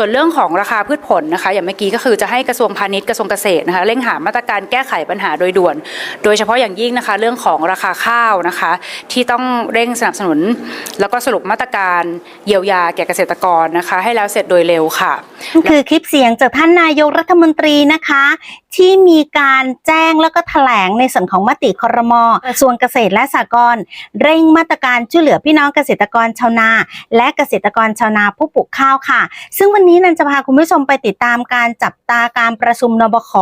ส่วนเรื่องของราคาพืชผลนะคะ อย่างเมื่อกี้ก็คือจะให้กระทรวงพาณิชย์กระทรวงเกษตรนะคะเร่งหามาตรการแก้ไขปัญหาโดยด่วน โดยเฉพาะอย่างยิ่งนะคะเรื่องของราคาข้าวนะคะ ที่ต้องเร่งสนับสนุน แล้วก็สรุปมาตรการเยียวยาแก่เกษตรกรนะคะ ให้แล้วเสร็จโดยเร็วค่ะนั่คือคลิปเสียงจากท่านนายกรัฐมนตรีนะคะ ที่มีการแจ้งแล้วก็แถลงในส่วนของมติครมกระทรวงเกษตรและสหกรณ์เร่งมาตรการช่วยเหลือพี่น้องเกษตรกรชาวนา และเกษตรกรชาวนาผู้ปลูกข้าวค่ะ ซึ่งวันนี้นันจะพาคุณผู้ชมไปติดตามการจับตาการประชุมนบข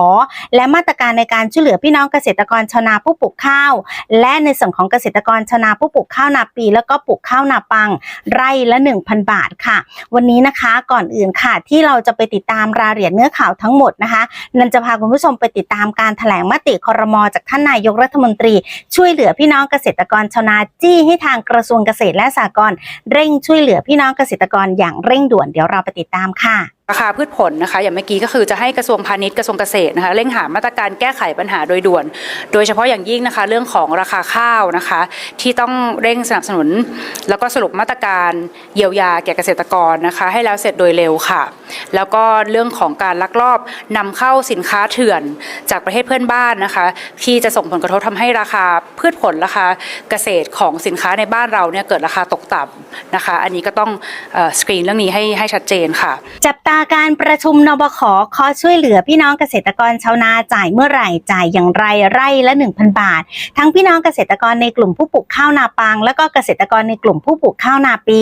และมาตรการในการช่วยเหลือพี่น้องเกษตรกรชาวนาผู้ปลูกข้าว และในส่วนของเกษตรกรชาวนาผู้ปลูกข้าวนาปี แล้วก็ปลูกข้าวนาปังไร่ละ 1,000 บาทค่ะ วันนี้นะคะก่อนอื่นค่ะ ที่เราจะไปติดตามรายละเอียดเนื้อข่าวทั้งหมดนะคะนันจะพาคุณผู้ชมไปติดตามการแถลงมติคอรมอจากท่านนายกรัฐมนตรี ช่วยเหลือพี่น้องเกษตรกรชาวนาจี้ให้ทางกระทรวงเกษตรและสหกรณ์เร่งช่วยเหลือพี่น้องเกษตรกรอย่างเร่งด่วนเดี๋ยวเราไปติดตามค่ะ ราคาพืชผลนะคะ อย่างเมื่อกี้ก็คือจะให้กระทรวงพาณิชย์กระทรวงเกษตรนะคะเร่งหามาตรการแก้ไขปัญหาโดยด่วน โดยเฉพาะอย่างยิ่งนะคะเรื่องของราคาข้าวนะคะ ที่ต้องเร่งสนับสนุน แล้วก็สรุปมาตรการเยียวยาแก่เกษตรกรนะคะ ให้แล้วเสร็จโดยเร็วค่ะ แล้วก็เรื่องของการลักลอบนำเข้าสินค้าเถื่อนจากประเทศเพื่อนบ้านนะคะ ที่จะส่งผลกระทบทำให้ราคาพืชผลราคาเกษตรของสินค้าในบ้านเราเนี่ยเกิดราคาตกต่ำนะคะ อันนี้ก็ต้องสกรีนเรื่องนี้ให้ให้ชัดเจนค่ะจับตาการประชุมนบขขอช่วยเหลือพี่น้องเกษตรกรชาวนาจ่ายเมื่อไหร่จ่ายอย่างไรไร่ละ 1,000 บาท ทั้งพี่น้องเกษตรกรในกลุ่มผู้ปลูกข้าวนาปังแล้วก็เกษตรกรในกลุ่มผู้ปลูกข้าวนาปี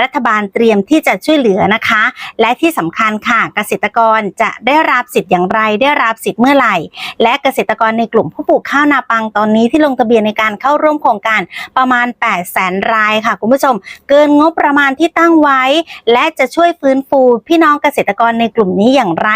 รัฐบาลเตรียมที่จะช่วยเหลือนะคะ และที่สำคัญค่ะเกษตรกรจะได้รับสิทธิ์อย่างไร ได้รับสิทธิ์เมื่อไหร่ และเกษตรกรในกลุ่มผู้ปลูกข้าวนาปังตอนนี้ที่ลงทะเบียนในการเข้าร่วมโครงการประมาณ 8 0 0แสนรายค่ะคุณผู้ชม เกินงบประมาณที่ตั้งไว้ และจะช่วยฟื้นฟูพี่น้องเกษษตรกรในกลุ่มนี้อย่างไร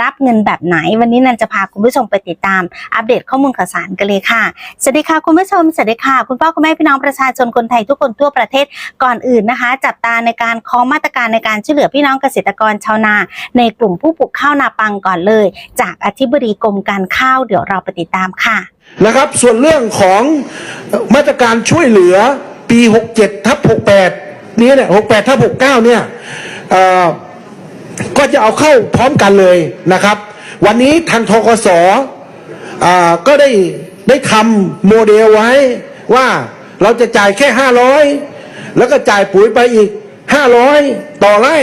รับเงินแบบไหน วันนี้นันจะพาคุณผู้ชมไปติดตาม อัปเดตข้อมูลข่าวสารกันเลยค่ะสวัสดีค่ะคุณผู้ชมสวัสดีค่ะ คุณพ่อคุณแม่พี่น้องประชาชนคนไทยทุกคนทั่วประเทศก่อนอื่นนะคะ จับตาในการคอมาตรการในการช่วยเหลือพี่น้องเกษตรกรชาวนา ในกลุ่มผู้ปลูกข้าวนาปังก่อนเลย จากอธิบดีกรมการข้าวเดี๋ยวเราไปติดตามค่ะนะครับส่วนเรื่องของมาตรการช่วยเหลือปี 67ทับ68นี้เนี่ย68ทับ69เนี่ยอ่อ ก็จะเอาเข้าพร้อมกันเลยนะครับ วันนี้ทางทกสอ่าก็ได้ได้ทำโมเดลไว้ว่าเราจะจ่ายแค่ 500 แล้วก็จ่ายปุ๋ยไปอีก 500 ต่อไร่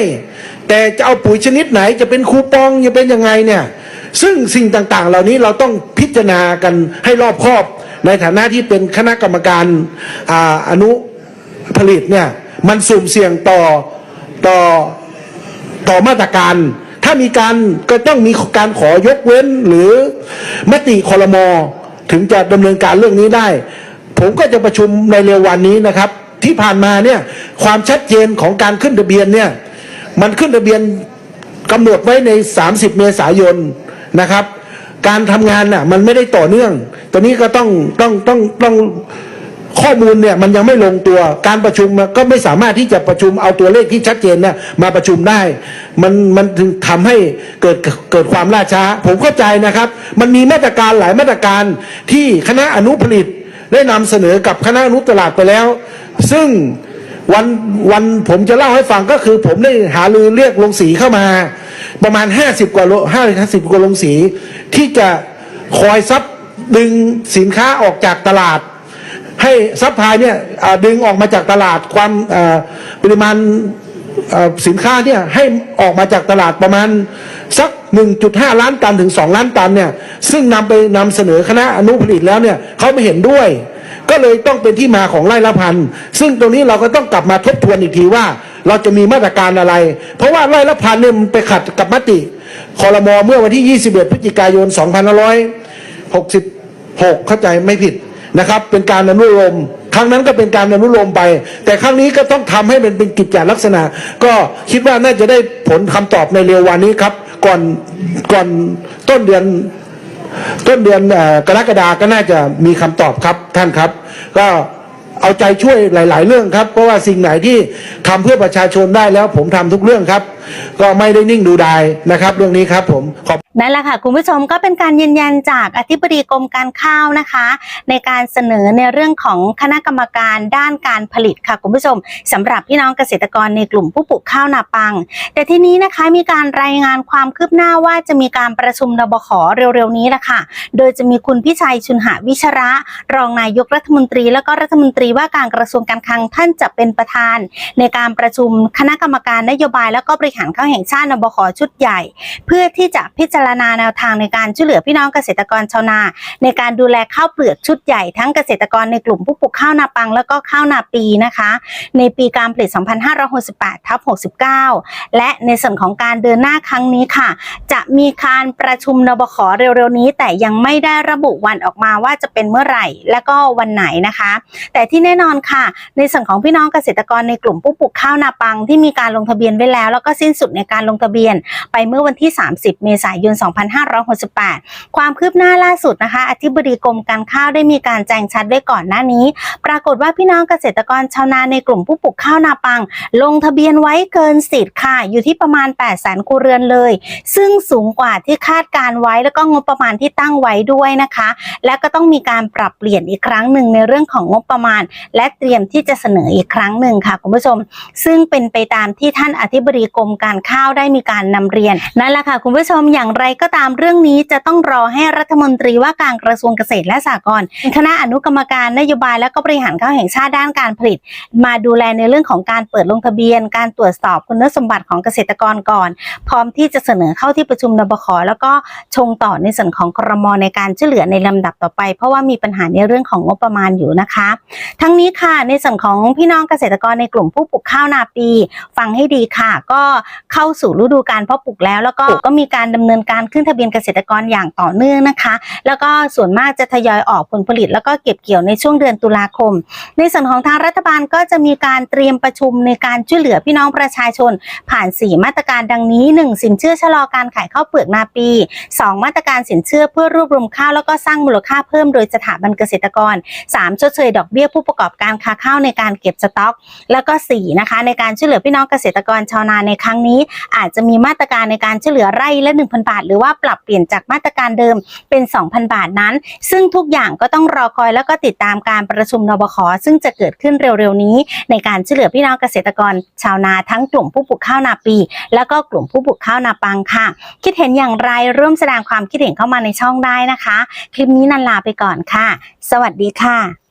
แต่จะเอาปุ๋ยชนิดไหนจะเป็นคูปองจะเป็นยังไงเนี่ยซึ่งสิ่งต่างๆ เหล่านี้เราต้องพิจารณากันให้รอบคอบ ในฐานะที่เป็นคณะกรรมการอาอนุผลิตเนี่ยมันสุ่มเสี่ยงต่อต่อ ต่อมาตรการ ถ้ามีการก็ต้องมีการขอยกเว้นหรือมติคอรมอถึงจะดำเนินการเรื่องนี้ได้ ผมก็จะประชุมในเร็ววันนี้นะครับ ที่ผ่านมาเนี่ยความชัดเจนของการขึ้นทะเบียนเนี่ยมันขึ้นทะเบียนกำหนดไว้ใน 30 เมษายนนะครับ การทำงานน่ะมันไม่ได้ต่อเนื่อง ตัวนี้ก็ต้องต้องต้องต้อง ข้อมูลเนี่ยมันยังไม่ลงตัวการประชุมก็ไม่สามารถที่จะประชุมเอาตัวเลขที่ชัดเจนเนี่ยมาประชุมได้ มันมันถึงทำให้เกิดเกิดความล่าช้า ผมเข้าใจนะครับ มันมีมาตรการหลายมาตรการที่คณะอนุผลิตได้นำเสนอกับคณะอนุตลาดไปแล้ว ซึ่งวันวันผมจะเล่าให้ฟังก็คือ ผมได้หาลือเรียกลงสีเข้ามา ประมาณ 50 กว่าโลห้าสิบกว่าลงสี ที่จะคอยซับดึงสินค้าออกจากตลาด ให้ซัพพลายเนี่ยดึงออกมาจากตลาดความปริมาณสินค้าเนี่ยให้ออกมาจากตลาดประมาณสัก 1.5 ล้านตันถึง 2 ล้านตันเนี่ยซึ่งนำไปนำเสนอคณะอนุผลิตแล้วเนี่ยเขาไม่เห็นด้วย ก็เลยต้องเป็นที่มาของไร่ละพันซึ่งตรงนี้เราก็ต้องกลับมาทบทวนอีกทีว่า เราจะมีมาตรการอะไร เพราะว่าไร่ละพันเนี่ยมันไปขัดกับมติคอรมอเมื่อวันที่ 21 พฤศจิกายน 2566 เข้าใจไม่ผิด นะครับ เป็นการอนุโลมครั้งนั้นก็เป็นการอนุโลมไป แต่ครั้งนี้ก็ต้องทำให้มันเป็นกิจจาลักษณะ ก็คิดว่าน่าจะได้ผลคำตอบในเร็ววันนี้ครับ ก่อนก่อนต้นเดือนต้นเดือนกรกฎาก็น่าจะมีคำตอบครับท่านครับ ก็เอาใจช่วยหลาย ๆ เรื่องครับ เพราะว่าสิ่งไหนที่ทำเพื่อประชาชนได้แล้วผมทำทุกเรื่องครับ ก็ไม่ได้นิ่งดูดายนะครับ เรื่องนี้ครับผมขอบนั่นแหละค่ะ คุณผู้ชมก็เป็นการยืนยันจากอธิบดีกรมการข้าวนะคะ ในการเสนอในเรื่องของคณะกรรมการด้านการผลิตค่ะ คุณผู้ชมสำหรับพี่น้องเกษตรกรในกลุ่มผู้ปลูกข้าวนาปัง แต่ทีนี้นะคะมีการรายงานความคืบหน้าว่าจะมีการประชุมนบขเร็วๆนี้แหละค่ะ โดยจะมีคุณพิชัยชุนหาวิชระ รองนายกรัฐมนตรี และก็รัฐมนตรีว่าการกระทรวงการคลังท่านจะเป็นประธาน ในการประชุมคณะกรรมการนโยบายและก็บริหารข้าวแห่งชาตินบขชุดใหญ่ เพื่อที่จะพิจารณาแนวทางในการช่วยเหลือพี่น้องเกษตรกรชาวนา ในการดูแลข้าวเปลือกชุดใหญ่ทั้งเกษตรกรในกลุ่มผู้ปลูกข้าวนาปัง แล้วก็ข้าวนาปีนะคะ ในปีการผลิต 2568ทับ69 และในส่วนของการเดินหน้าครั้งนี้ค่ะ จะมีการประชุมนบขเร็วๆนี้ แต่ยังไม่ได้ระบุวันออกมาว่าจะเป็นเมื่อไหร่ และก็วันไหนนะคะ แต่ที่แน่นอนค่ะ ในส่วนของพี่น้องเกษตรกรในกลุ่มผู้ปลูกข้าวนาปังที่มีการลงทะเบียนไว้แล้วแล้วก็สิ้นสุดในการลงทะเบียน ไปเมื่อวันที่ 30 เมษายน 2568 ความคืบหน้าล่าสุดนะคะ อธิบดีกรมการข้าวได้มีการแจ้งชัดไว้ก่อนหน้านี้ ปรากฏว่าพี่น้องเกษตรกรชาวนาในกลุ่มผู้ปลูกข้าวนาปัง ลงทะเบียนไว้เกินสิทธิ์ค่ะ อยู่ที่ประมาณ 8 0 0 0 0 0ครัวเรือนเลย ซึ่งสูงกว่าที่คาดการไว้แล้วก็งบประมาณที่ตั้งไว้ด้วยนะคะ และก็ต้องมีการปรับเปลี่ยนอีกครั้งหนึ่งในเรื่องของงบประมาณ และเตรียมที่จะเสนออีกครั้งหนึ่งค่ะคุณผู้ชม ซึ่งเป็นไปตามที่ท่านอธิบดีกรมการข้าวได้มีการนำเรียนนั่นแหละค่ะคุณผู้ชมอย่างไรก็ตามเรื่องนี้จะต้องรอให้รัฐมนตรีว่าการกระทรวงเกษตรและสหกรณ์คณะอนุกรรมการนโยบายและก็บริหารข้าวแห่งชาติด้านการผลิต มาดูแลในเรื่องของการเปิดลงทะเบียน การตรวจสอบคุณสมบัติของเกษตรกรก่อน พร้อมที่จะเสนอเข้าที่ประชุมนบขแล้วก็ชงต่อในส่วนของกรมในการช่วยเหลือในลำดับต่อไป เพราะว่ามีปัญหาในเรื่องของงบประมาณอยู่นะคะ ทั้งนี้ค่ะในส่วนของพี่น้องเกษตรกรในกลุ่มผู้ปลูกข้าวนาปี ฟังให้ดีค่ะ ก็เข้าสู่ฤดูการเพาะปลูกแล้ว แล้วก็ก็มีการดำเนินการขึ้นทะเบียนเกษตรกรอย่างต่อเนื่องนะคะ แล้วก็ส่วนมากจะทยอยออกผลผลิต แล้วก็เก็บเกี่ยวในช่วงเดือนตุลาคม ในส่วนของทางรัฐบาลก็จะมีการเตรียมประชุมในการช่วยเหลือพี่น้องประชาชน ผ่าน 4 มาตรการดังนี้ 1. สินเชื่อชะลอการขายข้าวเปลือกนาปี 2. มาตรการสินเชื่อเพื่อรวบรวมข้าวแล้วก็สร้างมูลค่าเพิ่มโดยสถาบันเกษตรกร 3. ชดเชยดอกเบี้ยผู้ประกอบการค้าข้าวในการเก็บสต็อก แล้วก็ 4 นะคะในการช่วยเหลือพี่น้องเกษตรกรชาวนาในครั้งรั้งนี้ อาจจะมีมาตรการในการช่วยเหลือไร่ละ 1,000 บาท หรือว่าปรับเปลี่ยนจากมาตรการเดิมเป็น 2,000 บาทนั้น ซึ่งทุกอย่างก็ต้องรอคอยแล้วก็ติดตามการประชุมนบขซึ่งจะเกิดขึ้นเร็วๆนี้ ในการช่วยเหลือพี่น้องเกษตรกร ชาวนาทั้งกลุ่มผู้ปลูกข้าวนาปี แล้วก็กลุ่มผู้ปลูกข้าวนาปังค่ะ คิดเห็นอย่างไรร่วมแสดงความคิดเห็นเข้ามาในช่องได้นะคะ คลิปนี้นันลาไปก่อนค่ะ สวัสดีค่ะ